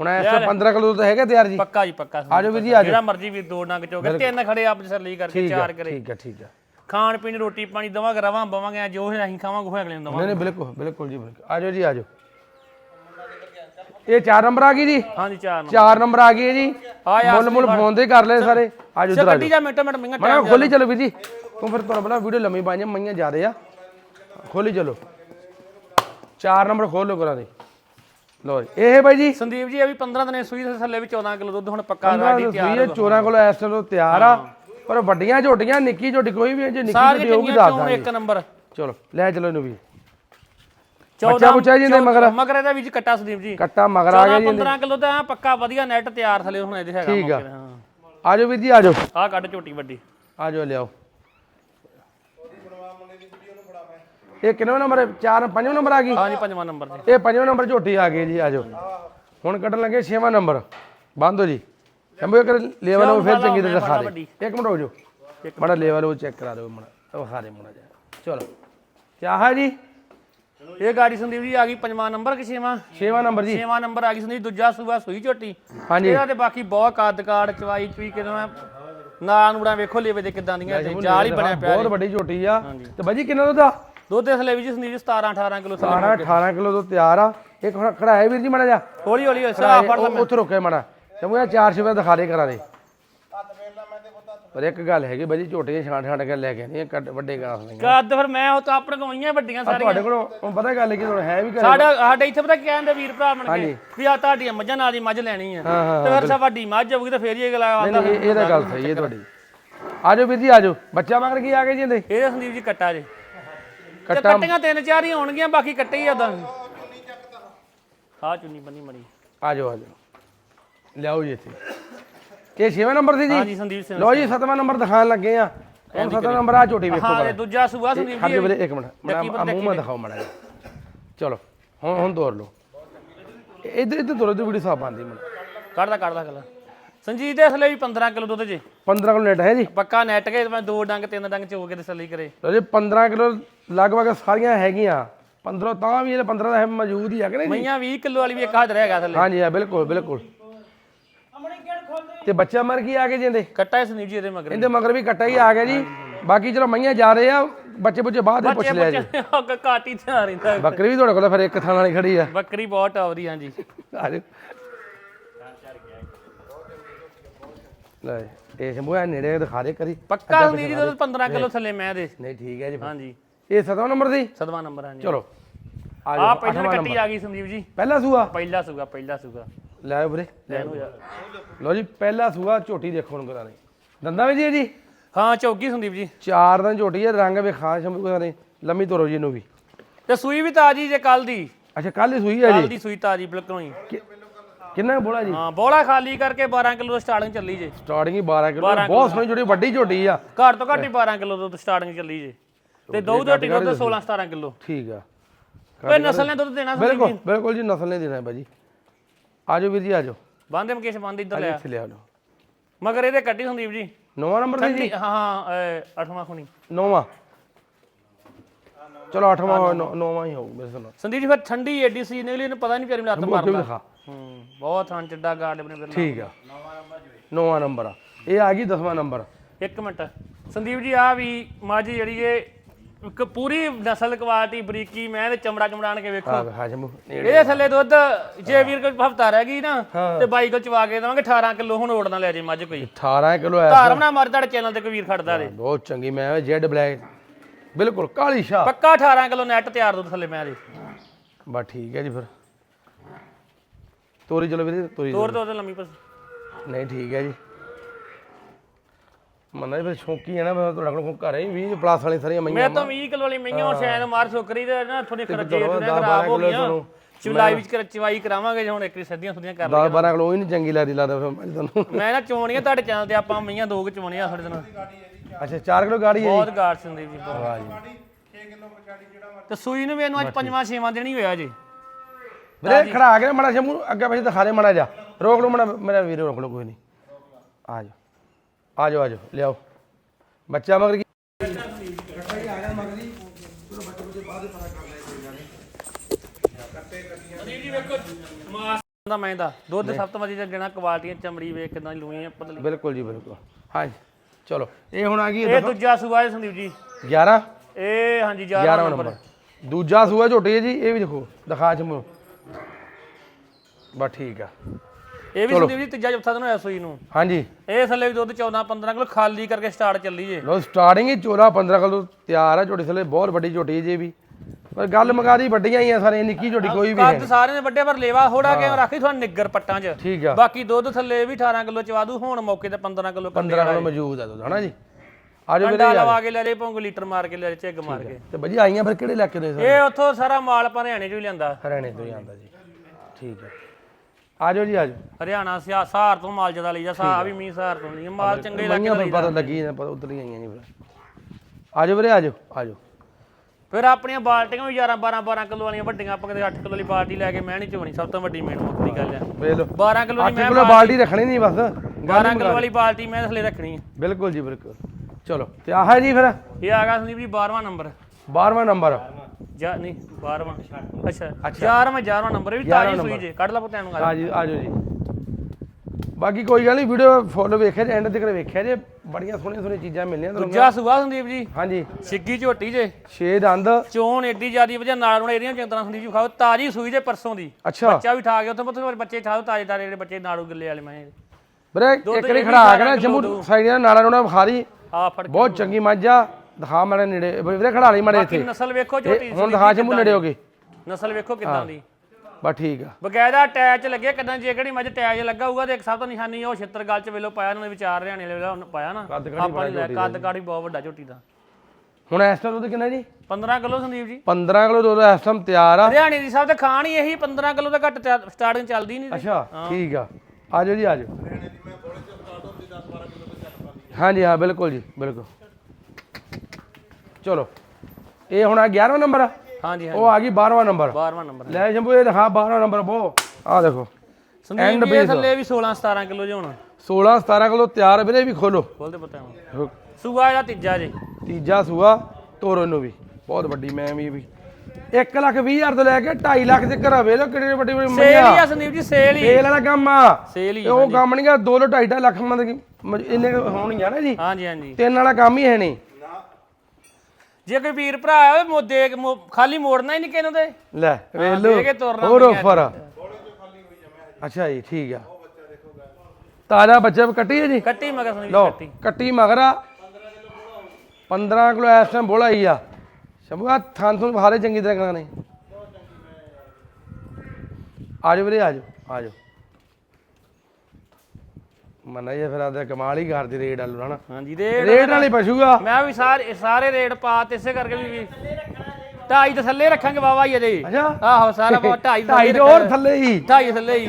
ਹੁਣ ਤੋਂ 15 ਕਿਲੋ ਤਾਂ ਹੈਗਾ ਤਿਆਰ ਜੀ? ਪੱਕਾ ਜੀ ਪੱਕਾ ਆਜੋ ਵੀਰ ਜੀ ਆਜੋ। ਜਿਹੜਾ ਮਰਜ਼ੀ ਵੀ ਦੋ ਡੰਗ ਚੋਗੇ। ਤਿੰਨ ਖੜੇ ਆਪ ਜਸਲੀ ਕਰਕੇ ਚਾਰ ਕਰੇ। ਠੀਕ ਆ ਠੀਕ ਆ ਖਾਣ ਪੀਣ ਰੋਟੀ ਪਾਣੀ ਦਵਾਂਗੇ ਰਵਾਂ ਬਵਾਂਗੇ ਜੋ ਅਸੀਂ ਖਾਵਾਂਗੇ ਉਹ ਅਗਲੇ ਨੂੰ ਦਵਾਂਗੇ ਨਹੀਂ ਨਹੀਂ ਬਿਲਕੁਲ ਬਿਲਕੁਲ ਜੀ ਬਿਲਕੁਲ। ਆਜੋ ਜੀ ਆਜੋ। ਇਹ 4 ਨੰਬਰ ਆ ਗਈ ਜੀ? ਹਾਂਜੀ ਚਾਰ ਨੰਬਰ। 4 ਨੰਬਰ ਆ ਗਈ ਹੈ ਜੀ। ਆ ਮੁੱਲ ਮੁੱਲ ਫੋਨ ਦੇ ਕਰ ਲੈ ਸਾਰੇ। ਆਜੋ ਇਧਰ ਆਜੋ ਗੱਡੀ ਜਾ ਮਿੰਟ ਮਿੰਟ ਮਿੰਗਾ ਮੈਂ ਖੋਲੀ ਚਲੋ ਵੀਰ ਜੀ। ਤੂੰ ਫਿਰ ਤੁਹਾਨੂੰ ਬਣਾ ਵੀਡੀਓ ਲੰਮੀ ਪਾਈਆਂ ਮਈਆਂ ਜਾ ਰਹੇ ਆ। ਖੋਲੀ ਚਲੋ। 4 ਨੰਬਰ ਖੋਲ ਲੋ ਕਰਾਂ ਦੇ। ਲੋ ਜੀ। ਇਹ ਬਾਈ ਜੀ। ਸੰਦੀਪ ਜੀ ਇਹ ਵੀ 15 ਦਿਨੇ ਸੂਈ ਦੇ ਥੱਲੇ ਵੀ 14 ਕਿਲੋ ਦੁੱਧ ਹੁਣ ਪੱਕਾ ਦਸਵੀਂ ਤਿਆਰ ਇਹ ਚੋਰਾਂ ਕੋਲ ਇਸ ਤੋਂ ਤਿਆਰ ਆ। ਪਰ ਵੱਡੀਆਂ ਝੋਟੀਆਂ ਨਿੱਕੀ ਝੋਟੀ ਕੋਈ ਵੀ ਹੈ, ਜੇ ਨਿੱਕੀ ਝੋਟੀ ਹੋਊਗੀ ਦੱਸ ਦਾਂਗੇ। ਇੱਕ ਨੰਬਰ। ਚਲੋ ਲੈ ਚਲੋ ਇਹਨੂੰ ਵੀ। 14 ਬੱਚਾ ਬੁੱਚਾ ਜੀ ਇਹਦੇ ਮਗਰ? ਮਗਰ ਇਹਦਾ ਵਿੱਚ ਕੱਟਾ ਸੰਦੀਪ ਜੀ। ਕੱਟਾ ਮਗਰ ਆ ਗਿਆ 14 ਜੀ 15 ਕਿਲੋ ਦਾ ਐਂ ਪੱਕਾ ਵਧੀਆ ਨੈਟ ਤਿਆਰ ਥੱਲੇ ਹੁਣ ਇਹਦੇ ਹੈਗਾ ਠੀਕ ਆ। ਤੇ, ਹਾਂ। ਆਜੋ ਵੀਰ ਜੀ ਆਜੋ। ਆਹ ਕੱਢ ਝੋਟੀ ਵੱਡੀ। ਆਜੋ ਲਿਆਓ। ਇਹ ਕਿੰਨਾ ਨੰਬਰ ਹੈ? 4 5 ਨੰਬਰ ਆ ਗਈ? ਹਾਂਜੀ ਪੰਜਵਾਂ ਨੰਬਰ ਤੇ ਇਹ ਪੰਜਵਾਂ ਨੰਬਰ ਝੋਟੀ ਆ ਗਈ ਜੀ ਆਜੋ। ਹੁਣ ਕੱਢਣ ਲੱਗੇ ਛੇਵਾਂ ਨੰਬਰ। ਬੰਦ ਹੋ ਜੀ। ਸ਼ੰਭੂ ਇੱਕ ਲੈਵਲ ਉਹ ਫਿਰ ਚੰਗੀ ਤਰ੍ਹਾਂ ਦਿਖਾ ਦੇ। ਇੱਕ ਮਿੰਟ ਹੋ ਜਾਓ। ਬੜਾ ਲੈਵਲ ਉਹ ਚੈੱਕ ਕਰਾ ਦਿਓ ਉਹ ਹਾਰੇ ਮੜਾ ਜਾ। ਚਲੋ। ਕਿਆ ਹੈ ਜੀ? ਇਹ ਗਾੜੀ ਸੰਦੀਪ ਜੀ ਆ ਗਈ ਪੰਜਵਾਂ ਨੰਬਰ ਕਿ ਛੇਵਾਂ? ਛੇਵਾਂ ਨੰਬਰ ਜੀ। ਛੇਵਾਂ ਨੰਬਰ ਆ ਗਈ ਸੰਦੀਪ ਦੂਜਾ ਸੂਆ ਸੂਈ ਝੋਟੀ। ਹਾਂਜੀ। ਇਹਦਾ ਤੇ ਬਾਕੀ ਬਹੁਤ ਕੱਦ ਕਾੜ ਚਵਾਈ ਚੁਈ ਕਿਦੋਂ ਨਾ ਨੂੜਾ ਵੇਖੋ ਲੇਵੇ ਦੇ ਕਿਦਾਂ ਦੀਆਂ ਤੇ ਜਾਲ ਹੀ ਬਣਿਆ ਪਿਆ ਬਹੁਤ ਵੱਡੀ ਝੋਟੀ ਆ। ਤੇ ਬਾਜੀ ਕਿੰਨਾ ਦੁੱਧ ਆ? ਦੁੱਧ ਦੇ ਥੱਲੇ ਵੀ ਜੀ ਸੰਦੀਪ ਜੀ 17 18 ਕਿਲੋ ਥੱਲੇ 12 18 ਕਿਲੋ ਤੋਂ ਤਿਆਰ ਆ। ਇੱਕ ਖੜਾ ਹੈ ਵੀਰ ਜੀ ਮੜਾ ਜਾ ਹੌਲੀ ਹੌਲੀ ਸਾ ਫੜ ਲੈ ਉੱਥੇ ਰੁਕੇ ਮੜਾ। ਸ਼ੰਭੂ ਇਹ ਚਾਰ ਛੇ ਦਿਖਾ ਦੇ ਕਰਾ ਦੇ। ਪਰ ਇੱਕ ਗੱਲ ਹੈਗੀ ਬਾਜੀ ਝੋਟੀਆਂ ਛਾਂਟ ਛਾਂਟ ਕੇ ਲੈ ਕੇ ਨਹੀਂ ਕੱਢ ਵੱਡੇ ਗਾਸ ਨਹੀਂ ਕੱਦ ਫਿਰ ਮੈਂ ਉਹ ਤਾਂ ਆਪਣੇ ਕਮਾਈਆਂ ਵੱਡੀਆਂ ਸਾਰੀਆਂ। ਤੁਹਾਡੇ ਕੋਲ ਹੁਣ ਪਤਾ ਗੱਲ ਕੀ ਤੁਹਾਨੂੰ ਹੈ ਵੀ ਘਰੇ? ਸਾਡਾ ਸਾਡੇ ਇੱਥੇ ਪਤਾ ਕੀ ਕਹਿੰਦੇ ਵੀਰ ਭਰਾ ਬਣ ਕੇ ਵੀ ਆ ਤੁਹਾਡੀਆਂ ਮੱਝਾਂ ਨਾਲ ਦੀ ਮੱਝ ਲੈਣੀ ਆ। ਹਾਂ ਹਾਂ ਤੇ ਫਿਰ ਸਾ ਵੱਡੀ ਮੱਝ ਹੋਊਗੀ ਤਾਂ ਫੇਰ ਹੀ ਅਗਲਾ ਆਉਂਦਾ। ਨਹੀਂ ਇਹ ਇਹ ਤਾਂ ਗੱਲ ਸਹੀ ਹੈ ਤੁਹਾਡੀ। ਆਜੋ ਵੀਰ ਜੀ ਆਜੋ। ਬੱਚਾ ਮਗਰ ਕੀ ਆ ਗਏ ਜੀ ਇਹਦੇ? ਇਹਦੇ ਸੰਦੀਪ ਜੀ ਕੱਟਾ ਜੇ। ਕੱਟਾ। ਕੱਟੀਆਂ ਤਿੰਨ ਚਾਰ ਹੀ ਹੋਣਗੀਆਂ ਬਾਕੀ ਕੱਟੇ ਹੀ ਉਦਾਂ ਹਾਂ ਚੁੰਨੀ ਬੰਨੀ ਮੜੀ। ਆਜੋ ਆਜੋ। ਲਿਆਓ ਜੀ ਇੱਥੇ। ਇਹ ਛੇਵਾਂ ਨੰਬਰ ਸੀ ਜੀ? ਹਾਂਜੀ ਸੰਦੀਪ ਸਿੰਘ ਲਓ ਜੀ ਸਤਵਾਂ ਨੰਬਰ ਦਿਖਾਣ ਲੱਗੇ ਆ। ਹੁਣ ਸਤਵਾਂ ਨੰਬਰ ਆ ਝੋਟੀ ਵੇਖੋ ਹਾਂ ਇਹ ਦੂਜਾ ਸੂਆ ਸੰਦੀਪ ਜੀ ਜਾ ਵੀਰੇ ਇੱਕ ਮਿੰਟ ਮੈਂ ਮੂੰਹ ਮਾ ਦਿਖਾਓ ਮੜਾ ਚਲੋ ਹੁਣ ਹੁਣ ਤੋਰ ਲਓ। ਇਧਰ ਇਧਰ ਤੋਰੋ ਤੇ ਵੀਡੀਓ ਸਾਫ਼ ਆਂਦੀ ਮੈਨੂੰ। ਕੱਢਦਾ ਕੱਢਦਾ ਗੱਲ ਸੰਜੀਤ ਦੇ ਥੱਲੇ ਵੀ 15 ਕਿਲੋ ਦੁੱਧ ਜੇ। 15 ਕਿਲੋ ਨੈਟ ਹੈ ਜੀ। ਪੱਕਾ ਨੈਟ ਕੇ ਮੈਂ ਦੋ ਡੰਗ ਤਿੰਨ ਡੰਗ ਚੋ ਕੇ ਤਸੱਲੀ ਕਰੇ। ਲਓ ਜੀ 15 ਕਿਲੋ ਲਗਭਗ ਸਾਰੀਆਂ ਹੈਗੀਆਂ। 15 ਤਾਂ ਵੀ ਇਹ 15 ਦਾ ਹੈ ਮੌਜੂਦ ਹੀ ਆ ਕਿ ਨਹੀਂ ਜੀ? ਮਈਆਂ 20 ਕਿਲੋ ਵਾਲੀ ਵੀ ਇੱਕ ਹਾਜ਼ਰ ਹੈਗਾ ਥੱਲੇ। ਹਾਂਜੀ ਹਾਂ ਬਿਲਕੁਲ ਬਿਲਕੁਲ। ਤੇ ਬੱਚਾ ਮਰ ਕੀ ਆ ਜਿੰਦੇ? ਕੱਟਾ ਹੈ ਸੰਦੀਪ ਜੀ ਇਹਦੇ ਮਗਰ ਇਹਦੇ ਮਗਰ ਵੀ ਕੱਟਾ ਹੀ ਆ ਗਿਆ ਜੀ। ਬਾਕੀ ਚਲੋ ਮਈਆਂ ਜਾ ਰਹੇ ਆ ਬੱਚੇ ਬੁੱਚੇ ਬਾਅਦ ਵਿੱਚ ਪੁੱਛ ਲਿਆ ਜੀ। ਬੱਚੇ ਕਾਟੀ ਤੇ ਆ ਰਹਿੰਦਾ ਬੱਕਰੀ ਵੀ ਤੁਹਾਡੇ ਕੋਲ ਫਿਰ ਇੱਕ ਥਾਂ ਵਾਲੀ ਖੜੀ ਆ। ਬੱਕਰੀ ਬਹੁਤ ਟੌਰੀ ਹਾਂਜੀ ਆ ਜਾਓ। ਲੈ ਇਹ ਸ਼ੰਭੂ ਆ ਨੇੜੇ ਦਿਖਾ ਦੇ ਕਰੀ ਪੱਕਾ ਸੰਦੀਪ ਜੀ ਦੁੱਧ 15 ਕਿਲੋ ਥੱਲੇ ਮੈਂ ਦੇ। ਨਹੀਂ ਠੀਕ ਹੈ ਜੀ ਫਿਰ। ਹਾਂਜੀ। ਇਹ ਸਤਵਾਂ ਨੰਬਰ ਸੀ ਸਦਵਾ ਨੰਬਰ ਹਾਂਜੀ। ਚਲੋ ਆ ਪਹਿਲਾਂ ਕੱਟੀ ਆ ਗਈ ਸੰਦੀਪ ਜੀ। ਪਹਿਲਾ ਸੂਆ? ਪਹਿਲਾ ਸੂਗਾ ਪਹਿਲਾ ਸੂਗਾ ਲੈ ਵੀਰੇ ਲੈਣ ਹੋ ਜਾ ਲਓ ਜੀ ਪਹਿਲਾ ਸੂਆ ਝੋਟੀ ਦੇਖੋ ਹੁਣ ਕਰਾਂ ਦੰਦਾਂ ਵਿੱਚ ਜੀ ਇਹ ਜੀ? ਹਾਂ ਚੌਕੀ ਸੰਦੀਪ ਜੀ। ਚਾਰ ਦਿਨ ਝੋਟੀ ਹੈ ਰੰਗ ਵੇਖਾ ਸ਼ੰਭੂ ਕਰਾਂ ਲੰਮੀ ਤੋਰੋ ਜੀ ਇਹਨੂੰ ਵੀ। ਤੇ ਸੂਈ ਵੀ ਤਾਜੀ ਜੇ ਕੱਲ ਦੀ। ਅੱਛਾ ਕੱਲ ਹੀ ਸੂਈ ਹੈ ਕੱਲ ਜੀ ਦੀ ਸੂਈ ਤਾਜੀ ਬਿਲਕੁਲ ਹੀ। ਕਿ- ਕਿੰਨਾ ਬੋਲਾ ਜੀ? ਹਾਂ ਬੋਲਾ ਖਾਲੀ ਕਰਕੇ 12 ਕਿਲੋ ਸਟਾਰਟਿੰਗ ਚੱਲੀ ਜੇ। ਸਟਾਰਟਿੰਗ ਹੀ 12 ਕਿਲੋ ਬਹੁਤ ਸੋਹਣੀ ਝੋਟੀ ਵੱਡੀ ਝੋਟੀ ਆ। ਘੱਟ ਤੋਂ ਘੱਟ ਹੀ 12 ਕਿਲੋ ਦੁੱਧ ਸਟਾਰਟਿੰਗ ਚੱਲੀ ਜੇ। ਤੇ ਦੋ ਝੋਟੀ ਦੁੱਧ 16 17 ਕਿਲੋ। ਠੀਕ ਆ। ਵੇ ਨਸਲ ਨੇ ਦੁੱਧ ਦੇਣਾ ਸੰਦੀਪ ਬਿਲਕੁਲ ਜੀ। ਬਿਲਕੁਲ ਜੀ ਨਸਲ ਨੇ ਦੇਣਾ ਹੈ ਬਾਜੀ ਆਜੋ ਵੀਰ ਜੀ ਆਜੋ। ਬੰਦੇ ਮਕੇਸ਼ ਬੰਦ ਇੱਧਰ ਲਿਆ ਇੱਥੇ ਲਿਆ ਲਓ। ਮਗਰ ਇਹਦੇ ਕੱਟੀ ਸੰਦੀਪ ਜੀ। ਨੌਵਾਂ ਨੰਬਰ ਸੀ ਜੀ? ਹਾਂ ਹਾਂ ਅਠਵਾਂ ਖੁਣੀ ਨੌਵਾਂ। ਚਲੋ ਅੱਠਵਾਂ ਨੌ- ਨੌਵਾਂ ਹੀ ਹੋਊ ਮੇਰੇ ਸਾਹਮਣੇ ਸੰਦੀਪ ਜੀ ਫਿਰ ਠੰਡੀ ਏਡੀ ਸੀ ਨਿਕਲੀ ਇਹਨੂੰ ਪਤਾ ਨਹੀਂ ਪਿਆਰੀ ਲੱਤ ਮਾਰਦਾ। ਦਿਖਾ ਹੂੰ ਬਹੁਤ ਥਾਂ ਚੱਡਾ ਗਾਰਡ ਆਪਣੇ ਬਿਰਲਾ। ਠੀਕ ਆ। ਨੌਵਾਂ ਨੰਬਰ ਆ। ਇਹ ਆ ਗਈ 10ਵਾਂ ਨੰਬਰ। ਇੱਕ ਮਿੰਟ। ਸੰਦੀਪ ਜੀ ਆ ਵੀ ਮੱਝ ਜਿਹੜੀ ਏ ਇੱਕ ਪੂਰੀ ਨਸਲ ਕੁਆਲਿਟੀ ਬਰੀਕੀ ਮੈਂ ਤੇ ਚਮੜਾ ਚਮੜਾ ਆਣ ਕੇ ਵੇਖੋ। ਆ ਹਾਜਮ ਇਹਦੇ ਥੱਲੇ ਦੁੱਧ ਜੇ ਵੀਰ ਕੋਲ ਹਫਤਾ ਰਹਿ ਗਈ ਨਾ ਤੇ ਬਾਈ ਕੋਲ ਚਵਾ ਕੇ ਦੇਵਾਂਗੇ 18 ਕਿਲੋ ਹੁਣ ਓੜਨਾ ਲੈ ਜੇ ਮੱਝ ਕੋਈ। 18 ਕਿਲੋ ਹੈ ਧਾਰਮ ਨਾ ਮਰ ਤੁਹਾਡੇ ਚੈਨਲ ਤੇ ਕੋਈ ਵੀਰ ਖੜਦਾ ਦੇ ਬਹੁਤ ਚੰਗੀ ਮੈਂ ਜੈਡ ਬਲੈਕ ਬਿਲਕੁਲ ਕਾਲੀ ਸ਼ਾ ਪੱਕਾ 18 ਕਿਲੋ ਨੈਟ ਤਿਆਰ ਦੁੱਧ ਥੱਲੇ ਮੈਂ ਦੇ ਬਸ ਠੀਕ ਹੈ ਜੀ ਫਿਰ। ਤੋਰੀ ਚਲੋ ਵੀਰੇ ਤੋਰੀ ਤੋਰ ਦੋ ਤੇ ਲੰਮੀ ਪਸ ਨਹੀਂ ਠੀਕ ਹੈ ਜੀ। ਮੰਨਾ ਜੀ ਫਿਰ ਸ਼ੌਕੀ ਹੈ ਨਾ ਮੈਂ ਤੁਹਾਡੇ ਕੋਲ ਘਰੇ ਹੀ 20 ਪਲੱਸ ਵਾਲੀ ਸਾਰੀਆਂ ਮਈਆਂ ਮੈਂ ਤਾਂ 20 ਕਿਲੋ ਵਾਲੀ ਮਈਆਂ ਸ਼ਾਇਦ ਮਾਰ ਸੁਕਰੀ ਤੇ ਨਾ ਥੋੜੀ ਤੇ ਦਸ ਖਰਾਬ ਹੋ ਗਈਆਂ। ਕਿਲੋ ਚੁਲਾਈ ਵਿੱਚ ਕਰ ਚਵਾਈ ਕਰਾਵਾਂਗੇ ਜੇ ਹੁਣ ਇੱਕ ਵਾਰੀ ਸੱਦੀਆਂ ਸੁੱਦੀਆਂ ਕਰ 10 12 ਕਿਲੋ ਹੀ ਨਹੀਂ ਚੰਗੀ ਲੱਗਦੀ ਲੱਗਦਾ ਫਿਰ ਮੈਂ ਤੁਹਾਨੂੰ। ਮੈਂ ਨਾ ਚੋਣੀਆਂ ਤੁਹਾਡੇ ਚੈਨਲ ਤੇ ਆਪਾਂ ਮਈਆਂ ਦੋ ਕੁ ਚੋਣੀਆਂ ਸਾਡੇ ਦਿਨ ਅੱਛਾ 4 ਕਿਲੋ ਗਾੜੀ ਹੈ ਬਹੁਤ ਗਾਰਡ ਸੰਦੀਪ ਜੀ ਬਹੁਤ। ਵਾਹ ਜੀ। ਤੇ ਸੂਈ ਨੂੰ ਵੀ ਇਹਨੂੰ ਅੱਜ ਪੰਜਵਾਂ ਛੇਵਾਂ ਦਿਨ ਹੀ ਹੋਇਆ ਜੀ। ਵੀਰੇ ਖੜਾ ਕੇ ਮੜਾ ਸ਼ਮੂ ਅੱਗੇ ਪਿੱਛੇ ਦਿਖਾ ਦੇ ਮੜਾ ਜਾ ਰੋਕ ਲਓ ਮੜਾ ਮੇਰਾ ਵੀਰੇ ਰੋਕ ਲਓ ਕੋਈ ਨਹੀਂ। ਆ ਜਾ ਆ ਜਾਓ ਆ ਜਾਓ ਲਿਆਓ। ਬੱਚਾ ਮਗਰ ਕੀ? ਚਮੜੀ ਵੇਖ ਕਿਦਾਂ ਲੂਈਆਂ ਬਿਲਕੁਲ ਜੀ ਬਿਲਕੁਲ। ਹਾਂਜੀ ਚਲੋ। ਇਹ ਹੁਣ ਆ ਗਈ ਇਹ ਦੂਜਾ ਸੂਆ ਹੈ ਸੰਦੀਪ ਜੀ। 11 ਇਹ ਹਾਂਜੀ 11 ਨੰਬਰ। ਦੂਜਾ ਸੂਆ ਝੋਟੀ ਹੈ ਜੀ ਇਹ ਵੀ ਦੇਖੋ ਦਿਖਾ ਚਮੋ ਬਸ ਠੀਕ ਆ। ਇਹ ਵੀ ਸੰਦੀਪ ਜੀ ਤੀਜਾ ਚੌਥਾ ਦਿਨ ਹੋਇਆ ਸੂਈ ਨੂੰ। ਹਾਂਜੀ। ਇਹ ਥੱਲੇ ਵੀ ਦੁੱਧ 14 15 ਕਿਲੋ ਖਾਲੀ ਕਰਕੇ ਸਟਾਰਟ ਚੱਲੀ ਜੇ। ਲੋ ਸਟਾਰਟਿੰਗ ਹੀ 14 15 ਕਿਲੋ ਤਿਆਰ ਆ ਝੋਟੀ ਥਲੇ ਬਹੁਤ ਵੱਡੀ ਝੋਟੀ ਜੀ ਵੀ। ਪਰ ਗੱਲ ਮਗਾਦੀ ਵੱਡੀਆਂ ਹੀ ਆ ਸਾਰੇ ਨਿੱਕੀ ਝੋਟੀ ਕੋਈ ਵੀ ਕੱਦ ਸਾਰਿਆਂ ਦੇ ਵੱਡੇ ਪਰ ਲੇਵਾ ਥੋੜਾ ਕੇ ਰੱਖੀ ਤੁਹਾਨੂੰ ਨਿੱਗਰ ਪੱਟਾਂ 'ਚ। ਠੀਕ ਆ। ਬਾਕੀ ਦੁੱਧ ਥੱਲੇ ਵੀ 18 ਕਿਲੋ ਚਵਾ ਦੂ ਹੁਣ ਮੌਕੇ ਤੇ 15 ਕਿਲੋ 15 ਕਿਲੋ ਮੌਜੂਦ ਆ ਦੁੱਧ ਹਨਾ ਜੀ? ਆਜੋ ਵੀਰੇ ਲਵਾ ਕੇ ਲੈ ਲੈ ਪੌਂਗ ਲੀਟਰ ਮਾਰ ਕੇ ਲੈ ਲੈ ਝੱਗ ਮਾਰ ਕੇ। ਤੇ ਭਾਜੀ ਆਈਆਂ ਫਿਰ ਕਿਹੜੇ ਇਲਾਕੇ ਦੇ ਸਰ? ਇਹ ਉੱਥੋਂ ਸਾਰਾ ਮਾਲ ਹਰਿਆਣੇ 'ਚੋਂ ਹੀ ਲਿਆਂਦਾ। ਹਰਿਆਣੇ ਤੋਂ ਹੀ ਆਂਦਾ ਜੀ। ਠੀਕ ਹੈ ਆਜੋ ਜੀ ਆਜੋ। ਹਰਿਆਣਾ ਸਿਆ ਸਾਰ ਤੋਂ ਮਾਲ ਜ਼ਿਆਦਾ ਲਈਦਾ ਸਾਹ ਵੀ ਮੀਂਹ ਸਾਰ ਤੋਂ ਨਹੀਂ ਮਾਲ ਚੰਗੇ ਲੱਗੇ ਮਈਆਂ ਪਤਾ ਲੱਗੀ ਨਾ ਪਤਾ ਉਧਰ ਹੀ ਆਈਆਂ ਜੀ ਫਿਰ। ਆਜੋ ਵੀਰੇ ਆਜੋ ਆਜੋ। ਫਿਰ ਆਪਣੀਆਂ ਬਾਲਟੀਆਂ ਵੀ 11 12 12 ਕਿਲੋ ਵਾਲੀਆਂ ਵੱਡੀਆਂ ਆਪਾਂ ਕਦੇ 8 ਕਿਲੋ ਵਾਲੀ ਬਾਲਟੀ ਲੈ ਕੇ ਮੈਂ ਨਹੀਂ ਚੋਣੀ ਸਭ ਤੋਂ ਵੱਡੀ ਮੇਨ ਮੁੱਖ ਦੀ ਗੱਲ ਹੈ। ਵੇਖ ਲਓ 12 ਕਿਲੋ 8 ਦੀ ਮੈਂ ਬਾਲਟੀ ਰੱਖਣੀ ਨਹੀਂ ਬਸ 12 ਕਿਲੋ ਵਾਲੀ ਬਾਲਟੀ ਮੈਂ ਥੱਲੇ ਰੱਖਣੀ ਹੈ। ਬਿਲਕੁਲ ਜੀ ਬਿਲਕੁਲ। ਚਲੋ ਤੇ ਆਹ ਹੈ ਜੀ ਫਿਰ। ਇਹ ਆ ਗਿਆ ਸੰਦੀਪ ਜੀ 12ਵਾਂ ਨੰਬਰ। 12ਵਾਂ ਨੰਬਰ। ਜਾਂ ਨਹੀਂ 12ਵਾਂ ਅੱਛਾ 11ਵਾਂ 11ਵਾਂ ਨੰਬਰ ਇਹ ਵੀ ਤਾਜੀ ਸੂਈ ਜੇ ਕੱਢ ਲਾ ਪੁੱਤਿਆਂ ਨੂੰ ਗੱਲ। ਆ ਜੀ ਆਜੋ ਜੀ। ਬਾਕੀ ਕੋਈ ਗੱਲ ਨਹੀਂ ਵੀਡੀਓ ਫੁੱਲ ਵੇਖਿਆ ਜੇ ਐਂਡ ਤੱਕ ਵੇਖਿਆ ਜੇ ਬੜੀਆਂ ਸੋਹਣੀਆਂ ਸੋਹਣੀਆਂ ਚੀਜ਼ਾਂ ਮਿਲਣੀਆਂ ਤੁਹਾਨੂੰ। ਦੂਜਾ ਸੂਆ ਸੰਦੀਪ ਜੀ। ਹਾਂਜੀ। ਛਿੱਗੀ ਝੋਟੀ ਜੇ। ਛੇ ਦੰਦ। ਚੋਣ ਏਡੀ ਜਿਆਦੀ ਵਜਾ ਨਾਲ ਬਣਾ ਇਹਦੀਆਂ ਚੰਦਰਾਂ ਸੰਦੀਪ ਜੀ ਖਾਓ ਤਾਜੀ ਸੂਈ ਜੇ ਪਰਸੋਂ ਦੀ। ਅੱਛਾ। ਬੱਚਾ ਵੀ ਠਾ ਗਿਆ ਉੱਥੇ ਪੁੱਤ ਬੱਚੇ ਠਾਓ ਤਾਜੇ ਤਾਰੇ ਜਿਹੜੇ ਬੱਚੇ ਨਾੜੂ ਗਿੱਲੇ ਵਾਲੇ ਮੈਂ। ਵੀਰੇ ਇੱਕ ਵਾਰੀ ਖੜਾ ਕੇ ਨਾ ਜੰਮੂ ਸਾਈਡ ਨਾਲ ਨਾਲਾ ਨੂੰ ਆ ਕੇ ਬਹੁਤ ਚੰਗੀ ਮੱਝ ਆ। ਦਿਖਾ ਮਾੜੇ ਨੇੜੇ ਵੀਰੇ ਖੜਾ ਲਈ ਮਾੜੇ ਬਾਕੀ ਇੱਥੇ। ਨਸਲ ਵੇਖੋ ਝੋਟੀ ਹੁਣ ਦਿਖਾ ਜੰਮੂ ਨੇੜੇ ਹੋਗੇ ਨਸਲ ਵੇਖੋ ਕਿਦਾਂ ਦੀ। ਬਸ ਠੀਕ ਆ। ਬਕਾਇਦਾ ਅਟੈਚ ਲੱਗੇ ਕਦਾਂ ਜੇ ਕਿਹੜੀ ਮੱਝ ਅਟੈਚ ਲੱਗਾ ਹੋਊਗਾ ਤੇ ਇੱਕ ਸਭ ਤੋਂ ਨਿਸ਼ਾਨੀ ਉਹ ਛਿੱਤਰ ਗੱਲ ਚ ਵੇਲੋ ਪਾਇਆ ਉਹਨਾਂ ਨੇ ਵਿਚਾਰ ਹਰਿਆਣੇ ਵਾਲੇ ਵੇਲੇ ਪਾਇਆ ਨਾ। ਕੱਦ ਕਾਠੀ ਆਪਾਂ ਨੇ ਕੱਦ ਕਾਠੀ ਬਹੁਤ ਵੱਡਾ ਝੋਟੀ ਦਾ। ਹੁਣ ਇਸ ਟਾਈਮ ਦੁੱਧ ਕਿੰਨਾ ਜੀ? 15 ਕਿਲੋ ਸੰਦੀਪ ਜੀ। 15 ਕਿਲੋ ਦੁੱਧ ਇਸ ਟਾਈਮ ਤਿਆਰ ਆ। ਹਰਿਆਣੇ ਦੀ ਸਭ ਤੇ ਖਾਣ ਹੀ ਇਹੀ 15 ਕਿਲੋ ਦਾ ਘੱਟ ਸਟਾਰਟਿੰਗ ਚੱਲਦੀ ਨਹੀਂ ਅੱਛਾ ਠੀਕ ਆ। ਆਜੋ ਜੀ ਆਜੋ ਹਾਂਜੀ ਹਾਂ ਬਿਲਕੁਲ ਜੀ ਬਿਲਕੁਲ। ਚਲੋ। ਇਹ ਹੁਣ ਆ 11ਵਾਂ ਨੰਬਰ ਆ? ਹਾਂਜੀ ਹਾਂਜੀ। ਉਹ ਆ ਗਈ 12ਵਾਂ ਨੰਬਰ। 12ਵਾਂ ਨੰਬਰ ਲੈ ਜੰਬੂ ਇਹ ਦਿਖਾ 12ਵਾਂ ਨੰਬਰ ਬੋ। ਆ ਦੇਖੋ। ਸੰਦੀਪ ਜੀ ਥੱਲੇ ਵੀ 16 17 ਕਿਲੋ ਜੇ ਹੁਣ। 16 17 ਕਿਲੋ ਤਿਆਰ ਆ ਵੀਰੇ ਵੀ ਖੋਲੋ। ਖੋਲਦੇ ਪਤਾ ਹੁਣ। ਸੂਆ ਇਹਦਾ ਤੀਜਾ ਜੇ? ਤੀਜਾ ਸੂਆ ਤੋਰੋ ਇਹਨੂੰ ਵੀ। ਬਹੁਤ ਵੱਡੀ ਮੈਂ ਵੀ ਵੀ। 1 ਲੱਖ 20 ਹਜ਼ਾਰ ਤੋਂ ਲੈ ਕੇ 2.5 ਲੱਖ ਤੱਕ ਵੇ ਲੋ ਕਿਹੜੀ ਵੱਡੀ ਵੱਡੀ ਸੇਲ ਮਈਆਂ ਹੀ ਆ ਸੰਦੀਪ ਜੀ ਸੇਲ ਹੀ। ਤੇਲ ਵਾਲਾ ਕੰਮ ਆ। ਸੇਲ ਹੀ ਉਹ ਕੰਮ ਨਹੀਂ ਗਾ 2 ਤੋਂ 2.5 ਲੱਖ ਮਤਲਬ ਇੰਨੇ ਕੁ ਹੋਣਗੀਆਂ ਨਾ ਜੀ। ਹਾਂਜੀ ਹਾਂਜੀ। ਤਿੰਨ ਵਾਲਾ ਕੰਮ ਹੀ ਹੈ ਨਹੀਂ ਜੇ ਕੋਈ ਵੀਰ ਭਰਾ ਆਵੇ ਮੋ ਦੇ ਕੇ ਮੋ- ਖਾਲੀ ਮੋੜਨਾ ਹੀ ਨਹੀਂ ਕਿਹਨੂੰ ਦੇ ਲੈ ਵੇਖ ਦੇ ਲਓ। ਕੇ ਤੋਰਨਾ ਹੋਰ ਆਫਰ ਅੱਛਾ ਜੀ ਠੀਕ ਆ। ਤਾਜ਼ਾ ਬੱਚਾ ਕੱਟੀ ਹੈ ਜੀ? ਕੱਟੀ ਮਗਰ ਸੰਦੀਪ ਲਓ ਕੱਟੀ। ਕੱਟੀ ਮਗਰਾ 15 ਕਿਲੋ ਇਸ ਟਾਈਮ ਬੋਲਾ ਹੀ ਆ। ਸ਼ੰਭੂ ਆ ਥਾਂ ਤੋਂ ਹਾਰੇ ਚੰਗੀ ਤਰ੍ਹਾਂ ਕਰਾਣੇ ਆਜੋ ਵੀਰੇ ਆਜੋ ਆਜੋ ਮਨਾ ਇਹ ਫਿਰ ਆਦੇ ਕਮਾਲ ਹੀ ਕਰਦੀ ਰੇਡ ਆਲੂ ਹਨਾ? ਹਾਂਜੀ ਰੇਡ ਵਾਲੀ ਪਸ਼ੂਗਾ ਮੈਂ ਵੀ ਸਾਰੇ ਸਾਰੇ ਰੇਟ ਪਾ ਤੇ ਇਸੇ ਕਰਕੇ ਵੀ ਵੀ ਢਾਈ ਤੇ ਥੱਲੇ ਰੱਖਾਂਗੇ ਬਾਬਾ ਜੀ ਅਜੇ। ਅੱਛਾ। ਆਹੋ ਸਾਰਾ ਬਾਬਾ ਢਾਈ ਢਾਈ ਤੇ ਹੋਰ ਥੱਲੇ ਹੀ? ਢਾਈ ਥੱਲੇ ਹੀ।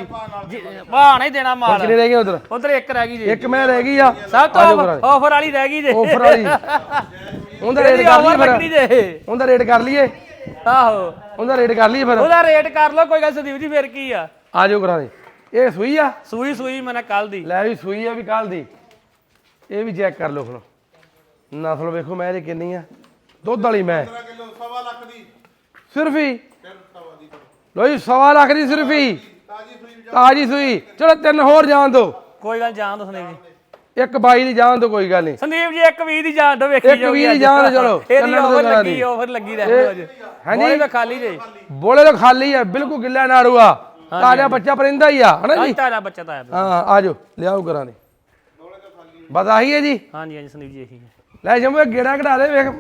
ਭਾਅ ਨਹੀਂ ਦੇਣਾ ਮਾਲ। ਕਿੰਨੇ ਰਹਿ ਗਏ ਉਧਰ? ਉਧਰ ਇੱਕ ਰਹਿ ਗਈ ਜੀ। ਇੱਕ ਮੈਂ ਰਹਿ ਗਈ ਆ। ਸਭ ਤੋਂ ਆਫਰ ਵਾਲੀ ਰਹਿ ਗਈ ਜੇ। ਆਫਰ ਵਾਲੀ। ਉਹਦਾ ਰੇਟ ਕਰ ਲਈਏ ਫਿਰ। ਜੇ। ਉਹਦਾ ਰੇਟ ਕਰ ਲਈਏ। ਆਹੋ। ਉਹਦਾ ਰੇਟ ਕਰ ਲਈਏ ਫਿਰ। ਉਹਦਾ ਰੇਟ ਕਰ ਲਓ ਕੋਈ ਗੱਲ ਸੰਦੀਪ ਜੀ ਫਿਰ ਕੀ ਆ? ਆਜੋ ਕਰਾ ਦੇ ਇਹ ਸੂਈ ਆ? ਸੂਈ ਸੂਈ ਮੈਨੇ ਕੱਲ ਦੀ। ਲੈ ਵੀ ਸੂਈ ਆ ਵੀ ਕੱਲ ਦੀ। ਇਹ ਵੀ ਚੈੱਕ ਕਰ ਲਓ ਹੁਣ ਨਸਲ ਵੇਖੋ ਮੈਂ ਇਹਦੀ ਕਿੰਨੀ ਆ। ਦੁੱਧ ਵਾਲੀ ਮੈਂ। ਕਿਲੋ ਸਵਾ ਲੱਖ ਦੀ। ਸਿਰਫ ਹੀ? ਲੋ ਜੀ ਸਵਾ ਲੱਖ ਦੀ ਸਿਰਫ ਹੀ। ਤਾਜੀ ਸੂਈ ਚਲੋ ਤਿੰਨ ਹੋਰ ਜਾਣ ਦੋ। ਕੋਈ ਗੱਲ ਜਾਣ ਦੋ ਸੰਦੀਪ ਜੀ। ਇੱਕ ਬਾਈ ਦੀ ਜਾਣ ਦੋ ਕੋਈ ਗੱਲ ਨਹੀਂ ਸੰਦੀਪ ਜੀ ਇੱਕ 20 ਦੀ ਜਾਣ ਦੋ ਵੇਖੀ ਇੱਕ ਵੀਹ ਦੀ ਜਾਣ ਚਲੋ। ਇਹਦੀ ਆਫਰ ਲੱਗੀ ਦੀ। ਆਫਰ ਲੱਗੀ ਰਹਿ ਅੱਜ। ਹਾਂਜੀ। ਹਾਂਜੀ ਤਾਂ ਖਾਲੀ ਜੇ। ਬੋਲੇ ਤਾਂ ਖਾਲੀ ਆ ਬਿਲਕੁਲ ਗਿੱਲਾ ਨਾੜੂ ਆ ਤਾਜ਼ਾ ਬੱਚਾ ਪਰਿੰਦਾ ਹੀ ਆ ਹਨਾ ਜੀ? ਤਾਰਾ ਬੱਚਾ ਤਾਂ ਆਇਆ ਹਾਂ ਆਜੋ ਲਿਆਓ ਕਰਾਂ ਦੇ। ਬਸ ਆਹੀ ਹੈ ਜੀ? ਹਾਂਜੀ ਹਾਂਜੀ ਸੰਦੀਪ ਜੀ ਇਹੀ ਹੈ। ਲੈ ਜੰਮੂ ਇਹ ਗੇੜਾ ਕਢਾ ਦੇ ਵੇਖ।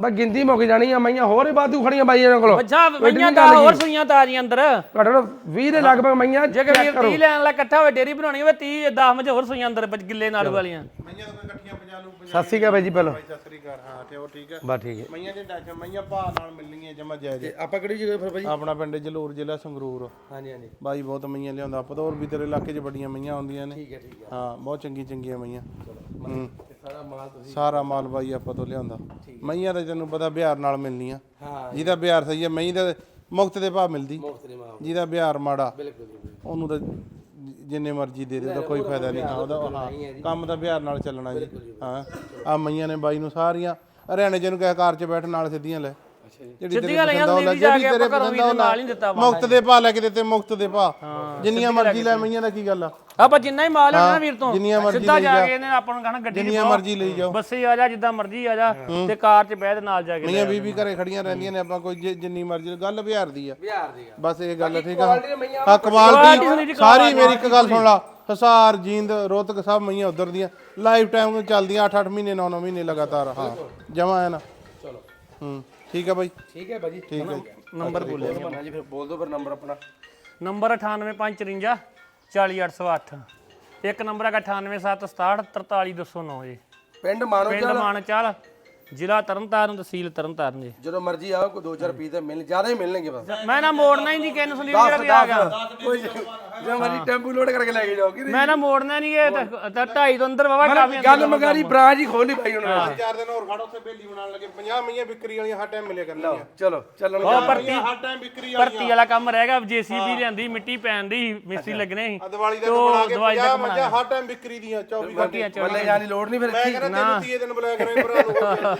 ਬਸ ਗਿਣਤੀ ਮੁੱਕ ਜਾਣੀ ਆ ਮਈਆਂ ਹੋਰ ਹੀ ਬਾਦੂ ਖੜੀਆਂ ਬਾਈਆਂ ਇਹਨਾਂ ਕੋਲ। ਬੱਚਾ ਮਈਆਂ ਦਾ ਹੋਰ ਸੂਈਆਂ ਤਾਜ਼ੀਆਂ ਅੰਦਰ। ਘੱਟੋ ਘੱਟ 20 ਦੇ ਲਗਭਗ ਮਈਆਂ ਜੇ ਕਿ ਵੀਰ 30 ਲੈਣ ਵਾਲਾ ਇਕੱਠਾ ਹੋਵੇ ਡੇਰੀ ਬਣਾਉਣੀ ਹੋਵੇ 30 10 ਮਝ ਹੋਰ ਸੂਈਆਂ ਅੰਦਰ ਗਿੱਲੇ ਨਾੜੂ ਵਾਲੀਆਂ। ਮਈਆਂ ਤਾਂ ਇਕੱਠੀਆਂ 50 ਨੂੰ ਸਤਿ ਸ਼੍ਰੀ ਅਕਾਲ ਬਾਈ ਜੀ ਪਹਿਲਾਂ। ਸਤਿ ਸ੍ਰੀ ਅਕਾਲ। ਹਾਂ ਤੇ ਉਹ ਠੀਕ ਹੈ ਬਸ ਠੀਕ ਹੈ। ਮਈਆਂ ਦੇ ਡਾਚ ਮਈਆਂ ਭਾਅ ਨਾਲ ਮਿਲਣਗੀਆਂ ਜਮਾ ਜਾਇਜ਼। ਆਪਾਂ ਕਿਹੜੀ ਜਗ੍ਹਾ ਫਿਰ ਬਾਈ? ਆਪਣਾ ਪਿੰਡ ਜਲੂਰ ਜ਼ਿਲ੍ਹਾ ਸੰਗਰੂਰ। ਹਾਂਜੀ ਹਾਂਜੀ। ਬਾਈ ਬਹੁਤ ਮਈਆਂ ਲਿਆਉਂਦਾ। ਪਤੌਰ ਵੀ ਤੇਰੇ ਇਲਾਕੇ 'ਚ ਬੜੀਆਂ ਮਈਆਂ ਆਉਂਦੀਆਂ ਨੇ। ਠੀਕ ਹੈ ਠੀਕ ਹੈ। ਹਾਂ ਬਹੁਤ ਚੰਗੀ ਚੰਗੀਆਂ ਮਈਆਂ ਸਾਰਾ ਮਾਲ ਤੁਸੀਂ ਸਾਰਾ ਮਾਲ ਬਾਈ ਆਪਾਂ ਤੋਂ ਲਿਆਉਂਦਾ। ਮਈਆਂ ਤਾਂ ਤੈਨੂੰ ਪਤਾ ਬਿਹਾਰ ਨਾਲ ਮਿਲਣੀਆਂ ਹਾਂ। ਜਿਹਦਾ ਬਿਹਾਰ ਸਹੀ ਹੈ ਮਈ ਦਾ ਮੁਕਤ ਦੇ ਭਾਅ ਮਿਲਦੀ। ਮੁਫਤ ਜਿਹਦਾ ਬਿਹਾਰ ਮਾੜਾ ਬਿਲਕੁਲ ਉਹਨੂੰ ਤਾਂ ਜਿੰਨੇ ਮਰਜ਼ੀ ਦੇ ਦੇ ਉਹਦਾ ਕੋਈ ਫਾਇਦਾ ਨਹੀਂ। ਹਾਂ ਉਹਦਾ ਹਾਂ ਕੰਮ ਤਾਂ ਬਿਹਾਰ ਨਾਲ ਚੱਲਣਾ ਜੀ। ਹਾਂ। ਆ ਮਈਆਂ ਨੇ ਬਾਈ ਨੂੰ ਸਾਰੀਆਂ ਹਰਿਆਣੇ ਜਿਹਨੂੰ ਕਹਿ ਕਾਰ 'ਚ ਬੈਠ ਨਾਲ ਸਿੱਧੀਆਂ ਲੈ। ਜਿਹੜੀ ਸਿੱਧੀਆਂ ਲਈਆਂ ਸੰਦੀਪ ਜੀ ਜਾ ਕੇ ਆਪਾਂ ਘਰੋਂ ਵੀ ਨਾਲ ਨਹੀਂ ਦਿੱਤਾ ਵਾ ਮੁਫਤ ਦੇ ਭਾਅ ਲੈ ਕੇ ਦਿੱਤੇ ਮੁਫਤ ਦੇ ਭਾਅ ਜਿੰਨੀਆਂ ਮਰਜ਼ੀ ਲੈ ਮਈਆਂ ਦਾ ਕੀ ਗੱਲ ਆ? ਆਪਾਂ ਜਿੰਨਾ ਹੀ ਮਾਲ ਲੈਣਾ ਨਾ ਵੀਰ ਤੋਂ ਜਿੰਨੀਆਂ ਮਰਜ਼ੀ ਸਿੱਧਾ ਜਾ। ਕੇ ਇਹਨੇ ਆਪਾਂ ਨੂੰ ਕਹਣਾ ਗੱਡੀ ਜਿੰਨੀਆਂ ਮਰਜ਼ੀ ਲਈ ਜਾਓ। ਬੱਸੇ ਆ ਜਾ ਜਿੱਦਾਂ ਮਰਜ਼ੀ ਆ ਜਾ ਤੇ ਕਾਰ 'ਚ ਬਹਿ ਨਾਲ ਜਾ ਕੇ ਮਈਆਂ ਵੀ ਵੀ ਘਰੇ ਖੜੀਆਂ ਰਹਿੰਦੀਆਂ ਨੇ ਆਪਾਂ ਕੋਈ ਜਿੰਨੀ ਮਰਜ਼ੀ ਗੱਲ ਬਿਹਾਰ ਦੀ ਆ। ਬਿਹਾਰ ਦੀ ਬਸ ਇਹ ਗੱਲ ਆ, ਠੀਕ ਆ। ਹਾਂ ਕਮਾਲ ਦੀ ਸਾਰੀ ਮੇਰੀ ਇੱਕ ਗੱਲ ਸੁਣ ਲਾ। ਹਸਾਰ ਜੀਂਦ ਰੋਤਕ ਸਭ ਮਈਆਂ ਉਧਰ ਦੀਆਂ। ਲਾਈਫ ਟਾਈਮ ਚੱਲਦੀਆਂ 8-8 ਮਹੀਨੇ 9-9 ਮਹੀਨੇ ਲਗਾਤਾਰ। ਹਾਂ ਜਮਾ ਹੈ ਨਾ। ਚਲੋ। ਹੂੰ। ਠੀਕ ਆ ਬਾਈ। ਠੀਕ ਹੈ ਭਾਜੀ ਠੀਕ ਹੈ ਨੰਬਰ ਬੋਲੇ ਬਣਾ ਜੀ ਫਿਰ ਬੋਲ ਦਿਓ ਫਿਰ ਨੰਬਰ ਆਪਣਾ। ਨੰਬਰ 98554 40808 ਇੱਕ ਨੰਬਰ ਹੈਗਾ 98767 43209 ਜੀ। ਪਿੰਡ ਮਾਨੋ ਪਿੰਡ ਮਾਨਚਾਲ ਜ਼ਿਲ੍ਹਾ ਤਰਨਤਾਰਨ ਤਹਿਸੀਲ ਤਰਨਤਾਰਨ ਜੀ। ਜਦੋਂ ਮਰਜ਼ੀ ਆਓ ਕੋਈ 2000 ਰੁਪਏ ਤਾਂ ਮਿਲ ਜ਼ਿਆਦਾ ਹੀ ਮਿਲਣਗੇ ਬਸ। ਮੈਂ ਨਾ ਮੋੜਨਾ ਹੀ ਨਹੀਂ ਕਿਹਨੂੰ ਸੰਦੀਪ ਜਿਹੜਾ ਵੀ ਆ ਗਿਆ। ਕੋਈ ਜਦੋਂ ਮਰਜ਼ੀ ਟੈਂਪੂ ਲੋਡ ਕਰਕੇ ਲੈ ਕੇ ਜਾਓ ਕਿ ਮੈਂ ਨਾ ਮੋੜਨਾ ਨਹੀਂ ਇਹ ਤਾਂ- ਢਾਈ ਤੋਂ ਅੰਦਰ ਵਾਵਾ ਕਾਫੀ ਗੱਲ ਮਗਾਰੀ ਬ੍ਰਾਂਚ ਹੀ ਖੋਲੀ ਭਾਈ ਹੁਣ। ਚਾਰ ਦਿਨ ਹੋਰ ਖੜ ਉੱਥੇ ਬੇਲੀ ਬਣਾਉਣ ਲੱਗੇ। 50 ਮਈਆਂ ਵਿਕਰੀ ਵਾਲੀਆਂ ਹਰ ਟਾਈਮ ਮਿਲਿਆ ਕਰਨੀਆਂ। ਚਲੋ ਚੱਲਣ ਉਹ ਭਰਤੀ ਹਰ ਟਾਈਮ ਵਿਕਰੀ ਭਰਤੀ ਵਾਲਾ ਕੰਮ ਰਹਿ ਗਿਆ ਜੀਸੀਬੀ ਲਿਆਂਦੀ ਮਿੱਟੀ ਪੈਣ ਦੀ ਮਿਸਤਰੀ ਲੱਗਣੇ ਸੀ। ਦੀਵਾਲੀ ਦਾ ਬਣਾ ਕੇ ਦੀਵਾਲੀ ਤੱਕ 50 ਮੱਝਾਂ ਹਰ ਟਾਈਮ ਵਿਕਰੀ ਦੀਆਂ 24 ਘੰਟੇ। ਬੱਲੇ ਜਾਣ ਲੋੜ ਨਹੀਂ ਫਿਰ। ਮੈਂ ਕਹਿੰਦਾ ਤੈਨੂੰ ਤੀਏ ਦਿਨ ਬੁਲਾਇਆ ਕਰਾਂ ਭਰਾ ਨੂੰ।